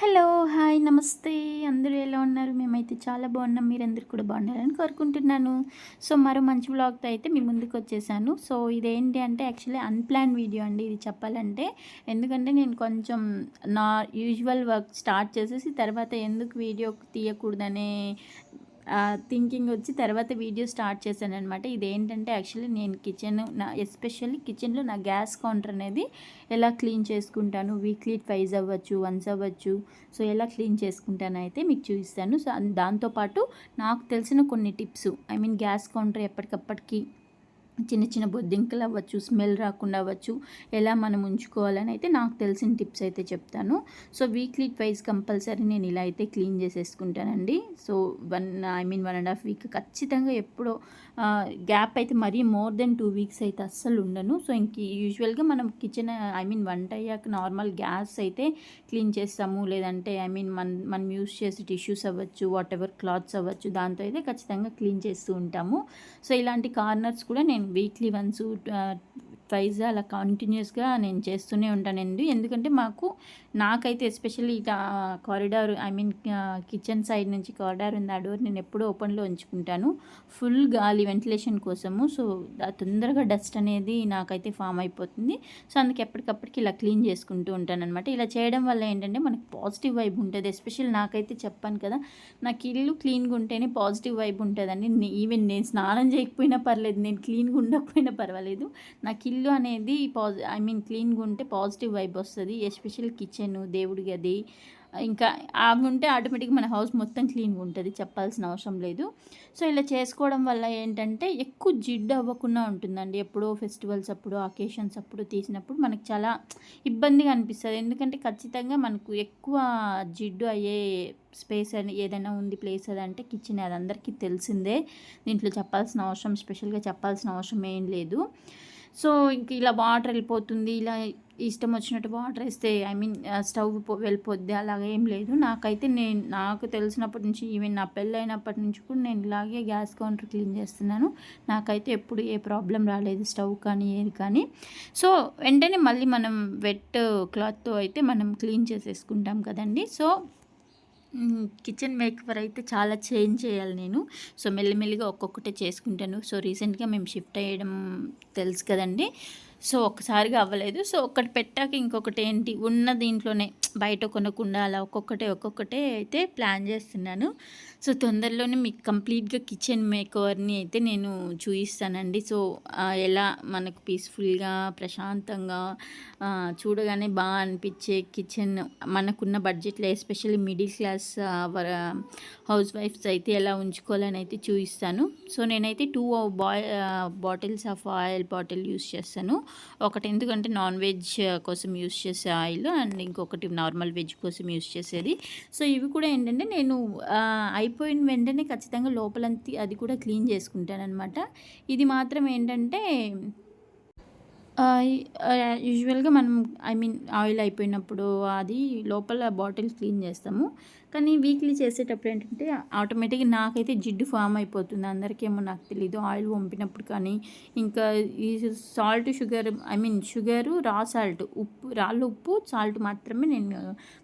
Hello hi నమస్తే. అందరూ ఎలా ఉన్నారు? మేమైతే చాలా బాగున్నాం. మీరందరూ కూడా బాగున్నారని కోరుకుంటున్నాను. సో మరో మంచి బ్లాగ్తో అయితే మీ ముందుకు వచ్చేసాను. సో ఇదేంటి అంటే యాక్చువల్లీ అన్ప్లాన్ వీడియో అండి. ఇది చెప్పాలంటే ఎందుకంటే నేను కొంచెం నా యూజువల్ వర్క్ స్టార్ట్ చేసేసి తర్వాత ఎందుకు వీడియో తీయకూడదనే థింకింగ్ వచ్చి తర్వాత వీడియో స్టార్ట్ చేశాను అనమాట ఇదేంటంటే యాక్చువల్లీ నేను కిచెన్ నా ఎస్పెషల్లీ కిచెన్లో నా గ్యాస్ కౌంటర్ అనేది ఎలా క్లీన్ చేసుకుంటాను? వీక్లీ ట్వైజ్ అవ్వచ్చు వన్స్ అవ్వచ్చు. సో ఎలా క్లీన్ చేసుకుంటాను అయితే మీకు చూపిస్తాను. సో దాంతోపాటు నాకు తెలిసిన కొన్ని tips I mean gas counter ఎప్పటికప్పటికి చిన్న చిన్న బొద్దింకలు అవ్వచ్చు స్మెల్ రాకుండా అవ్వచ్చు ఎలా మనం ఉంచుకోవాలని అయితే నాకు తెలిసిన టిప్స్ అయితే చెప్తాను. సో వీక్లీ ట్వైస్ కంపల్సరీ నేను ఇలా అయితే clean చేసేసుకుంటానండి. So one I mean one and half week ఖచ్చితంగా ఎప్పుడో గ్యాప్ అయితే మరీ మోర్ దెన్ టూ వీక్స్ అయితే అస్సలు ఉండను. సో ఇంక యూజువల్గా మనం కిచెన్ ఐ మీన్ వంట అయ్యాక నార్మల్ గ్యాస్ అయితే క్లీన్ చేస్తాము. లేదంటే ఐ మీన్ మన మనం యూస్ చేసే టిష్యూస్ అవ్వచ్చు వాట్ ఎవర్ క్లాత్స్ అవ్వచ్చు దాంతో అయితే ఖచ్చితంగా క్లీన్ చేస్తూ ఉంటాము. సో ఇలాంటి కార్నర్స్ కూడా నేను వీక్లీ వన్స్ వైజ్ అలా కంటిన్యూస్గా నేను చేస్తూనే ఉంటానండి. ఎందుకంటే మాకు నాకైతే ఎస్పెషల్లీ ఇక corridor I mean kitchen side నుంచి కారిడార్ ఉంది ఆ డోర్ నేను ఎప్పుడూ ఓపెన్లో ఉంచుకుంటాను. ఫుల్ గాలి వెంటిలేషన్ కోసము. సో తొందరగా డస్ట్ అనేది నాకైతే ఫామ్ అయిపోతుంది. సో అందుకే ఎప్పటికప్పటికి ఇలా క్లీన్ చేసుకుంటూ ఉంటాను అనమాట ఇలా చేయడం వల్ల ఏంటంటే మనకు పాజిటివ్ వైబ్ ఉంటుంది. ఎస్పెషల్ నాకైతే చెప్పాను కదా నాకు ఇల్లు క్లీన్గా ఉంటేనే పాజిటివ్ వైబ్ ఉంటుందండి. ఈవెన్ నేను స్నానం చేయకపోయినా పర్లేదు నేను క్లీన్గా ఉండకపోయినా పర్వాలేదు. నాకు ఇల్లు ఇల్లు అనేది పాజి ఐ మీన్ క్లీన్గా ఉంటే పాజిటివ్ వైబ్ వస్తుంది. ఎస్పెషల్ కిచెన్ దేవుడి గది ఇంకా అవి ఉంటే ఆటోమేటిక్గా మన హౌస్ మొత్తం క్లీన్గా ఉంటుంది. చెప్పాల్సిన అవసరం లేదు. సో ఇలా చేసుకోవడం వల్ల ఏంటంటే ఎక్కువ జిడ్డు అవ్వకుండా ఉంటుందండి. ఎప్పుడో ఫెస్టివల్స్ అప్పుడు అకేషన్స్ అప్పుడు తీసినప్పుడు మనకు చాలా ఇబ్బందిగా అనిపిస్తుంది. ఎందుకంటే ఖచ్చితంగా మనకు ఎక్కువ జిడ్డు అయ్యే స్పేస్ అని ఏదైనా ఉంది ప్లేస్ అది అంటే కిచెన్ అది అందరికీ తెలిసిందే. దీంట్లో చెప్పాల్సిన అవసరం స్పెషల్గా చెప్పాల్సిన అవసరం ఏం లేదు. సో ఇంక ఇలా వాటర్ వెళ్ళిపోతుంది. ఇలా ఇష్టం వచ్చినట్టు వాటర్ వేస్తే ఐ మీన్ స్టవ్ వెళ్ళిపోద్ది. అలాగే ఏం లేదు. నాకైతే నేను నాకు తెలిసినప్పటి నుంచి ఈవెన్ నా పెళ్ళైనప్పటి నుంచి కూడా నేను ఇలాగే గ్యాస్ కౌంటర్ క్లీన్ చేస్తున్నాను. నాకైతే ఎప్పుడు ఏ ప్రాబ్లం రాలేదు స్టవ్ కానీ ఏది కానీ. సో వెంటనే మళ్ళీ మనం వెట్ క్లాత్తో అయితే మనం క్లీన్ చేసేసుకుంటాం కదండి. సో కిచెన్ మేకవర్ అయితే చాలా చేంజ్ చేయాలి నేను. సో మెల్లిమెల్లిగా ఒక్కొక్కటే చేసుకుంటాను. సో రీసెంట్గా మేము షిఫ్ట్ అయ్యడం తెలుసు కదండి. సో ఒక్కసారిగా అవ్వలేదు. సో ఒకటి పెట్టాక ఇంకొకటి ఏంటి? ఉన్న దీంట్లోనే బయట కొనకుండా అలా ఒక్కొక్కటే ఒక్కొక్కటే అయితే ప్లాన్ చేస్తున్నాను. సో తొందరలోనే మీకు కంప్లీట్గా కిచెన్ మేకోవర్ని అయితే నేను చూపిస్తానండి సో ఎలా మనకు పీస్ఫుల్గా ప్రశాంతంగా చూడగానే బాగా అనిపించే కిచెన్ మనకున్న బడ్జెట్లో ఎస్పెషల్లీ మిడిల్ క్లాస్ హౌస్ వైఫ్స్ అయితే ఎలా ఉంచుకోవాలని అయితే చూపిస్తాను సో నేనైతే two bye bottles of oil bottle use చేస్తాను. ఒకటి ఎందుకంటే నాన్ వెజ్ కోసం యూస్ చేసే ఆయిల్ అండ్ ఇంకొకటి నార్మల్ వెజ్ కోసం యూస్ చేసేది. సో ఇవి కూడా ఏంటంటే నేను అయిపోయిన వెంటనే ఖచ్చితంగా లోపలంతా అది కూడా క్లీన్ చేసుకుంటాను అనమాట ఇది మాత్రం ఏంటంటే యూజువల్గా మనం ఐ మీన్ ఆయిల్ అయిపోయినప్పుడు అది లోపల బాటిల్ క్లీన్ చేస్తాము. కానీ వీక్లీ చేసేటప్పుడు ఏంటంటే ఆటోమేటిక్గా నాకైతే జిడ్డు ఫామ్ అయిపోతుంది. అందరికేమో నాకు తెలీదు. ఆయిల్ పంపినప్పుడు కానీ ఇంకా ఈ salt sugar I mean sugar raw salt ఉప్పు రాళ్ళు ఉప్పు సాల్ట్ మాత్రమే నేను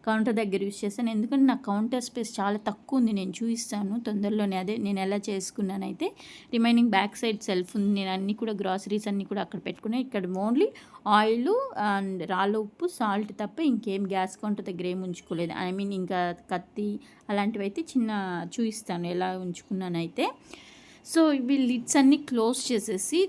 కౌంటర్ దగ్గర యూస్ చేస్తాను. ఎందుకంటే నా కౌంటర్ స్పేస్ చాలా తక్కువ ఉంది. నేను చూపిస్తాను తొందరలోనే. అదే నేను ఎలా చేసుకున్నానైతే రిమైనింగ్ బ్యాక్ సైడ్ సెల్ఫ్ ఉంది. నేను అన్నీ కూడా గ్రాసరీస్ అన్నీ కూడా అక్కడ పెట్టుకున్నాను ఇక్కడ ఓన్లీ ఆయిల్ అండ్ రాళ్ళ ఉప్పు సాల్ట్ తప్ప ఇంకేం గ్యాస్ కౌంటర్ దగ్గర ఏం ఉంచుకోలేదు. ఐ మీన్ ఇంకా కత్తి అలాంటివి అయితే చిన్న చూపిస్తాను ఎలా ఉంచుకున్నానైతే. సో ఇవి లిడ్స్ అన్నీ క్లోజ్ చేసేసి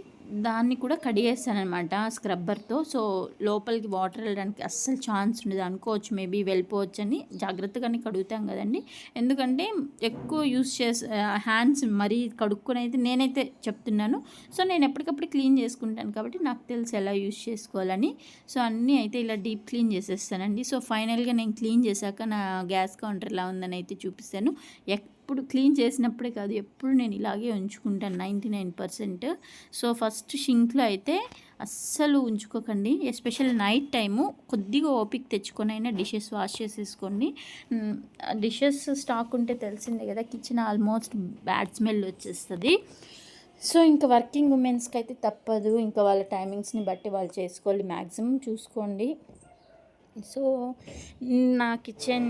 దాన్ని కూడా కడిగేస్తాను అనమాట స్క్రబ్బర్తో సో లోపలికి వాటర్ వెళ్ళడానికి అస్సలు ఛాన్స్ ఉండదు. అనుకోవచ్చు మేబీ వెళ్ళిపోవచ్చు అని జాగ్రత్తగానే కడుగుతాం కదండి. ఎందుకంటే ఎక్కువ యూస్ చేసే హ్యాండ్స్ మరీ కడుక్కొని అయితే నేనైతే చెప్తున్నాను. సో నేను ఎప్పటికప్పుడు క్లీన్ చేసుకుంటాను కాబట్టి నాకు తెలుసు ఎలా యూస్ చేసుకోవాలని. సో అన్నీ అయితే ఇలా డీప్ క్లీన్ చేసేస్తానండి. సో ఫైనల్గా నేను క్లీన్ చేశాక నా గ్యాస్ కౌంటర్ ఎలా ఉందని అయితే చూపిస్తాను. ఎప్పుడు క్లీన్ చేసినప్పుడే కాదు ఎప్పుడు నేను ఇలాగే ఉంచుకుంటాను ninety nine percent. So first షింక్లో అయితే అస్సలు ఉంచుకోకండి. ఎస్పెషల్ నైట్ టైము కొద్దిగా ఓపిక తెచ్చుకొని అయినా డిషెస్ వాష్ చేసేసుకోండి. డిషెస్ స్టాక్ ఉంటే తెలిసిందే కదా కిచెన్ ఆల్మోస్ట్ బ్యాడ్ స్మెల్ వచ్చేస్తుంది. సో ఇంకా వర్కింగ్ ఉమెన్స్కి అయితే తప్పదు. ఇంకా వాళ్ళ టైమింగ్స్ని బట్టి వాళ్ళు చేసుకోవాలి. మ్యాక్సిమం చూసుకోండి. సో నా కిచెన్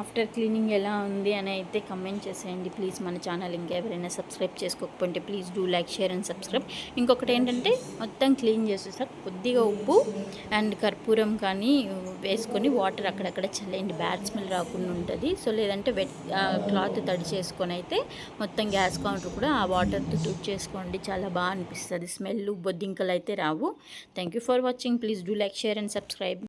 ఆఫ్టర్ క్లీనింగ్ ఎలా ఉంది అని అయితే కమెంట్ చేసేయండి. ప్లీజ్ మన ఛానల్ ఇంకెవరైనా సబ్స్క్రైబ్ చేసుకోకపోతే please do like share and subscribe. ఇంకొకటి ఏంటంటే మొత్తం క్లీన్ చేసేసాక కొద్దిగా ఉప్పు అండ్ కర్పూరం కానీ వేసుకొని వాటర్ అక్కడక్కడ చల్లేయండి. బ్యాడ్ స్మెల్ రాకుండా ఉంటుంది. సో లేదంటే వెట్ క్లాత్ తడి చేసుకొని అయితే మొత్తం గ్యాస్ కౌంటర్ కూడా ఆ వాటర్తో తుడి చేసుకోండి. చాలా బాగా అనిపిస్తుంది. స్మెల్ బొద్దింకలు అయితే రావు. Thank you for watching please do like share and subscribe